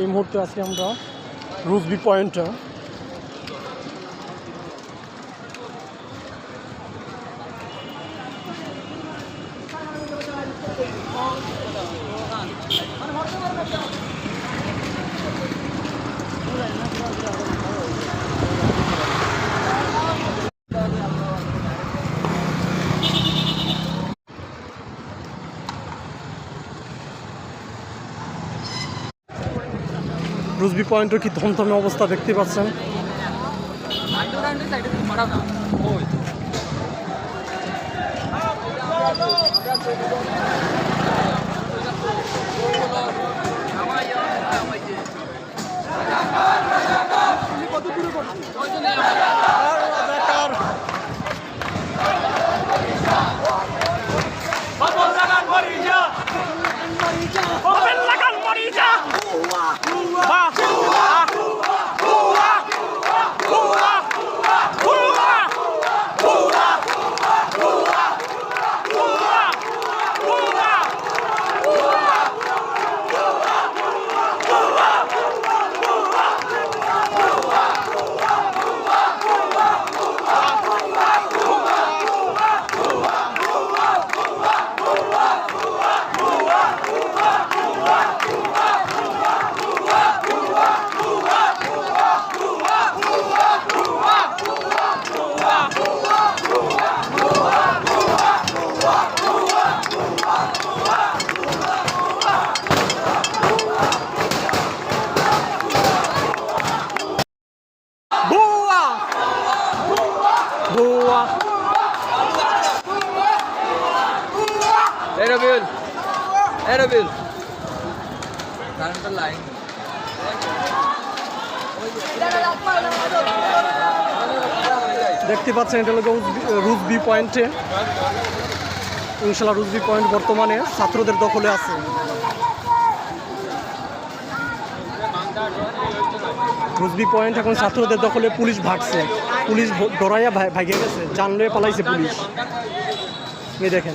এই মুহূর্তে আছি আমরা রুজবি পয়েন্টে। রুজবি পয়েন্টের কি ধমধমে অবস্থা দেখতে পাচ্ছেন? দেখতে পাচ্ছেন, এটা হলো রুজবি- রুজবি পয়েন্টে ইনশাল্লাহ রুজবি পয়েন্ট বর্তমানে ছাত্রদের দখলে আছে। রুজবি পয়েন্ট এখন ছাত্রদের দখলে পুলিশ ভাগছে। পুলিশ ডরাইয়া ভা- ভাগিয়ে গেছে। জানলে পালাইছে পুলিশ। দেখেন।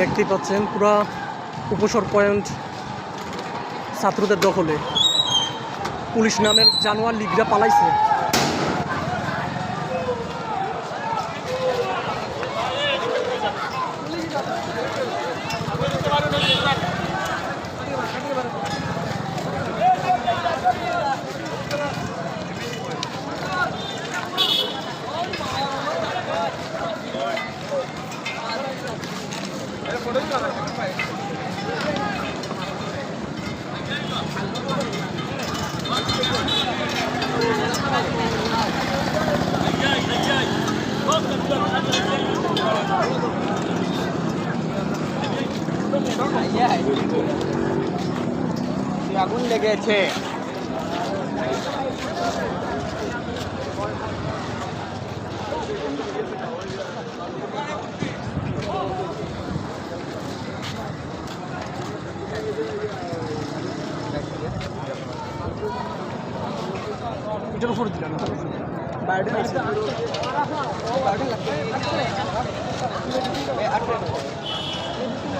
দেখতে পাচ্ছেন পুরা উপসর পয়েন্ট ছাত্রদের দখলে। পুলিশ নামের জানোয়ার লিগরা পালাইছে। আগুন লেগেছে। এটার উপর দিলাম। Direct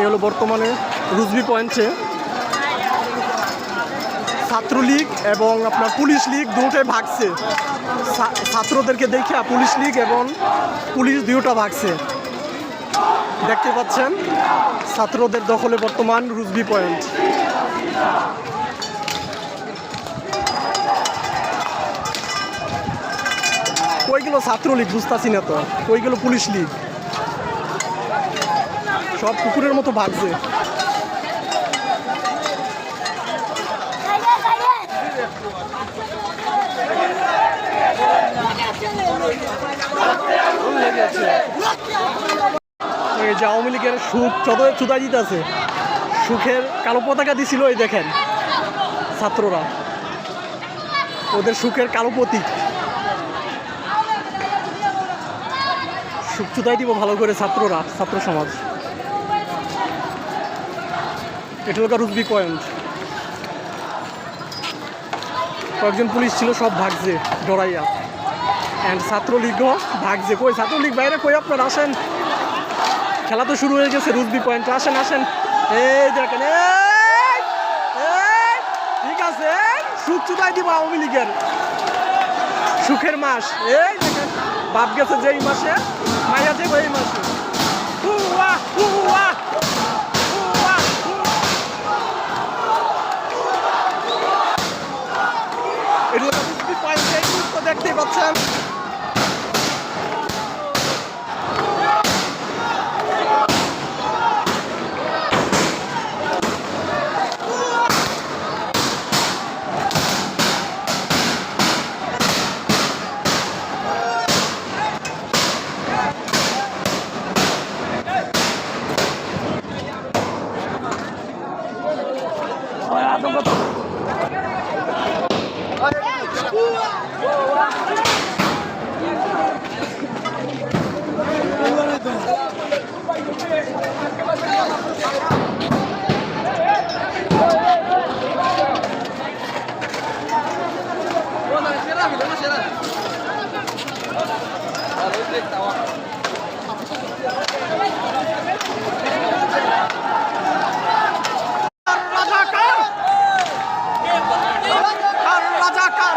এই হলো বর্তমানে রুজবি পয়েন্টে ছাত্রলীগ এবং আপনার পুলিশ লীগ দুটোই ভাগছে। ছাত্রদেরকে দেখে পুলিশ লীগ এবং পুলিশ দুটো ভাগছে। দেখতে পাচ্ছেন, ছাত্রদের দখলে বর্তমান রুজবি পয়েন্ট কইগুলো ছাত্রলীগ বুঝতেছি না তো, কইগুলো পুলিশ লীগ। সব কুকুরের মতো ভাগছে এই যে আওয়ামী লীগের সুখ চত চুদাজিত আছে সুখের কালো পতাকা দিছিল এই দেখেন ছাত্ররা। ওদের সুখের কালো প্রতীক। সুখ চুদাই দিব ভালো করে ছাত্ররা, ছাত্র সমাজ। এটা হলো রুজবি পয়েন্ট কয়েকজন পুলিশ ছিল, সব ভাগছে, ডরাইয়া। অ্যান্ড ছাত্রলীগও ভাগছে। কই ছাত্রলীগ বাইরে? কই আপনারা? আসেন। খেলা তো শুরু হয়ে গেছে রুজবি পয়েন্ট আসেন আসেন। এই দেখেন ঠিক আছে সুখ চুদাই দিব আওয়ামী লীগের। সুখের মাস। এই দেখেন, বাপ গেছে যে এই মাসে, মাইয়া যে এই মাসে হুয়া, হুয়া, হুয়া, হুয়া। এগুলো রুজবি পয়েন্ট এই মুহূর্তে দেখতেই পাচ্ছেন রাজাকার আর রাজাকার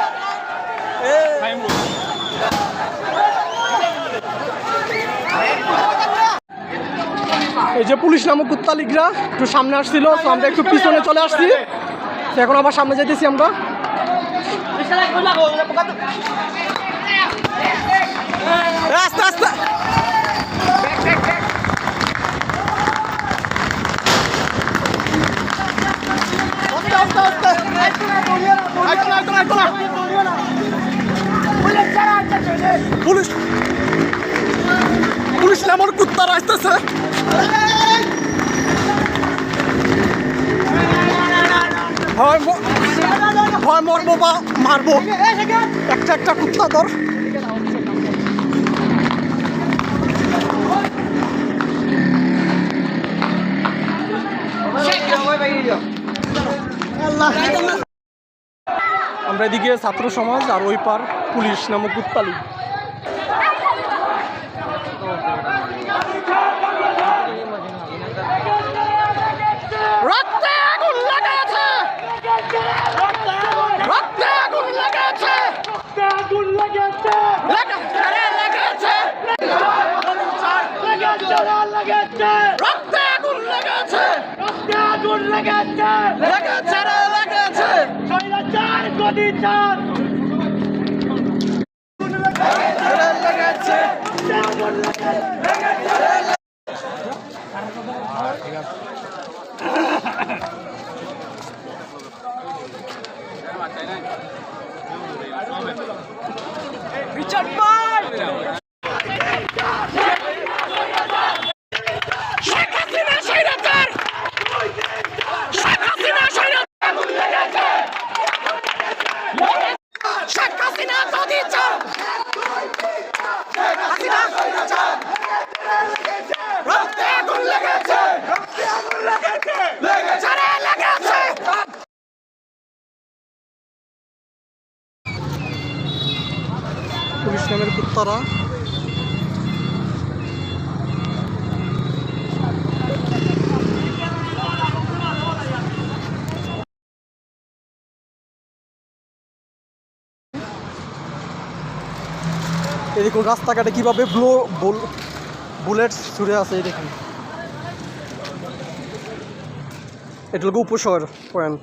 এই যে পুলিশ নামক কুত্তালিকরা একটু সামনে আসছিল, তো আমরা একটু পিছনে চলে আসছি। তো এখন আবার সামনে যাইতেছি আমরা। পুলিশ পুলিশ নামর কুত্তারা আসতেছে হয় হয় মরবো বা মারবো। একটা একটা কুত্তা ধর। আমরা এদিকে ছাত্র সমাজ আর ওই পার পুলিশ নামক কুত্তালি রক্তে আগুন লাগাছে রক্তে আগুন লাগাছে আগুন লেগেছে লাগাছে রে, লাগাছে লেগেছে লেগেছে রক্তে আগুন লাগাছে রক্তে আগুন লেগেছে লাগাছে রে লাগাছে স্বৈরাচার গদিচার রে, লাগাছে আগুন লেগেছে রিচার্ড ভাই শেখ হাসিনা স্বৈরাচার শেখ হাসিনা স্বৈরাচার শেখ হাসিনা গদিচার শেখ হাসিনা স্বৈরাচার রক্তে আগুন লেগেছে রক্তে আগুন লেগেছে লেগেছে রে লেগেছে এই দেখুন রাস্তাঘাটে কীভাবে ব্লো বুলেট ছুড়ে আছে এই দেখুন। এটা উপশহর পয়েন্ট।